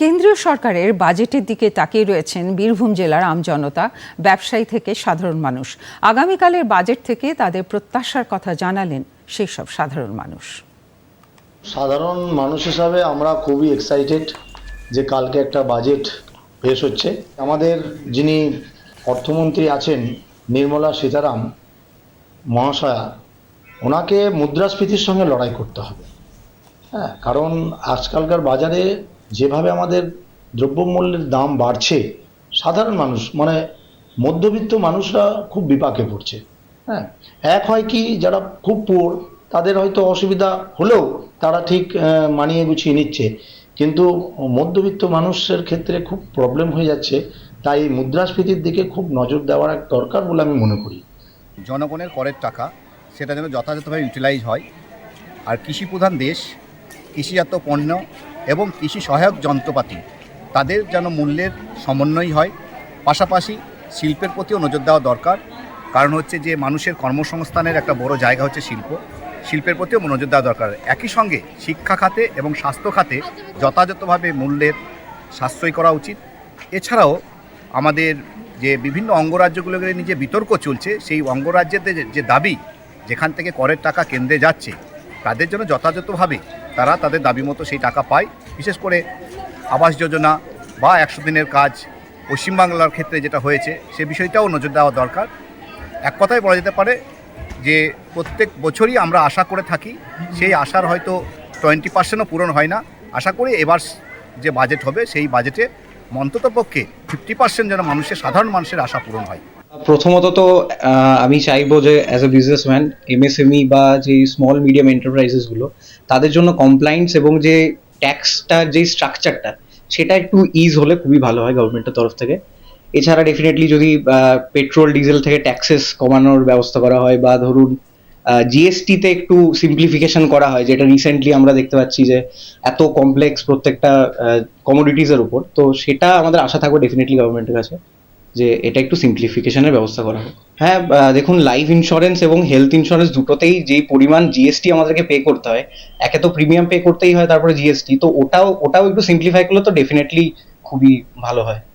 কেন্দ্রীয় সরকারের বাজেটের দিকে তাকিয়ে রয়েছেন বীরভূম জেলার আমজনতা ব্যবসায়ী থেকে সাধারণ মানুষ। আগামীকালের বাজেট থেকে তাদের প্রত্যাশার কথা জানালেন সেই সব সাধারণ মানুষ। সাধারণ মানুষ হিসাবে আমরা খুবই এক্সাইটেড যে কালকে একটা বাজেট পেশ হচ্ছে। আমাদের যিনি অর্থমন্ত্রী আছেন নির্মলা সীতারাম মহাশয়া, ওনাকে মুদ্রাস্ফীতির সঙ্গে লড়াই করতে হবে। হ্যাঁ কারণ আজকালকার বাজারে যেভাবে আমাদের দ্রব্যমূল্যের দাম বাড়ছে, সাধারণ মানুষ মানে মধ্যবিত্ত মানুষরা খুব বিপাকে পড়ছে। হ্যাঁ এক হয় কি, যারা খুব পুর তাদের হয়তো অসুবিধা হলেও তারা ঠিক মানিয়ে গুছিয়ে নিচ্ছে। কিন্তু মধ্যবিত্ত মানুষের ক্ষেত্রে খুব প্রবলেম হয়ে যাচ্ছে। তাই মুদ্রাস্ফীতির দিকে খুব নজর দেওয়ার এক দরকার বলে আমি মনে করি। জনগণের করের টাকা, সেটা যেন যথাযথভাবে ইউটিলাইজ হয়। আর কৃষি প্রধান দেশ, কৃষিজাত পণ্য এবং কৃষি সহায়ক যন্ত্রপাতি। তাদের যেন মূল্যের সমন্বয় হয়। পাশাপাশি শিল্পের প্রতিও নজর দেওয়া দরকার। কারণ হচ্ছে যে মানুষের কর্মসংস্থানের একটা বড় জায়গা হচ্ছে শিল্প। শিল্পের প্রতিও নজর দেওয়া দরকার। একই সঙ্গে শিক্ষা খাতে এবং স্বাস্থ্য খাতে যথাযথভাবে মূল্যের সাশ্রয় করা উচিত। এছাড়াও আমাদের যে বিভিন্ন অঙ্গরাজ্যগুলোকে নিয়ে যে বিতর্ক চলছে, সেই অঙ্গরাজ্যের যে- দাবি, যেখান থেকে করের টাকা কেন্দ্রে যাচ্ছে, তাদের জন্য যথাযথভাবে তারা তাদের দাবি মতো সেই টাকা পায়। বিশেষ করে আবাস যোজনা বা একশো দিনের কাজ পশ্চিমবাংলার ক্ষেত্রে যেটা হয়েছে, সে বিষয়টাও নজর দেওয়া দরকার। এক কথায় বলা যেতে পারে যে প্রত্যেক বছরই আমরা আশা করে থাকি, সেই আশার হয়তো টোয়েন্টি পার্সেন্টও পূরণ হয় না। আশা করি এবার যে বাজেট হবে, সেই বাজেটে অন্তত পক্ষে ফিফটি পার্সেন্ট যেন মানুষের, সাধারণ মানুষের আশা পূরণ হয়। প্রথমত তো আমি চাইব যে অ্যাজ এ বিজনেসম্যান এমএসএমই বা যে স্মল মিডিয়াম এন্টারপ্রাইজেসগুলো তাদের জন্য কমপ্লায়েন্স এবং যে ট্যাক্সটার যে স্ট্রাকচারটা সেটা একটু ইজ হলে খুবই ভালো হয় গভর্নমেন্টের তরফ থেকে। এছাড়া ডেফিনেটলি যদি পেট্রোল ডিজেল থেকে ট্যাক্সেস কমানোর ব্যবস্থা করা হয় বা ধরুন জিএসটিতে একটু সিম্পলিফিকেশন করা হয়, যেটা রিসেন্টলি আমরা দেখতে পাচ্ছি যে এত কমপ্লেক্স প্রত্যেকটা কমোডিটিসের উপর, তো সেটা আমাদের আশা থাকবে ডেফিনেটলি গভর্নমেন্টের কাছে। যে এটা একটু সিম্পলিফিকেশনের ব্যবস্থা করা হোক। হ্যাঁ দেখুন লাইফ ইন্স্যুরেন্স এবং হেলথ ইন্স্যুরেন্স দুটোতেই যেই পরিমাণ জিএসটি আমাদেরকে পে করতে হয়, একে তো প্রিমিয়াম পে করতেই হয়, তারপরে জিএসটি তো ওটাও ওটাও একটু সিম্পলিফাই করলে তো ডেফিনেটলি খুবই ভালো হয়।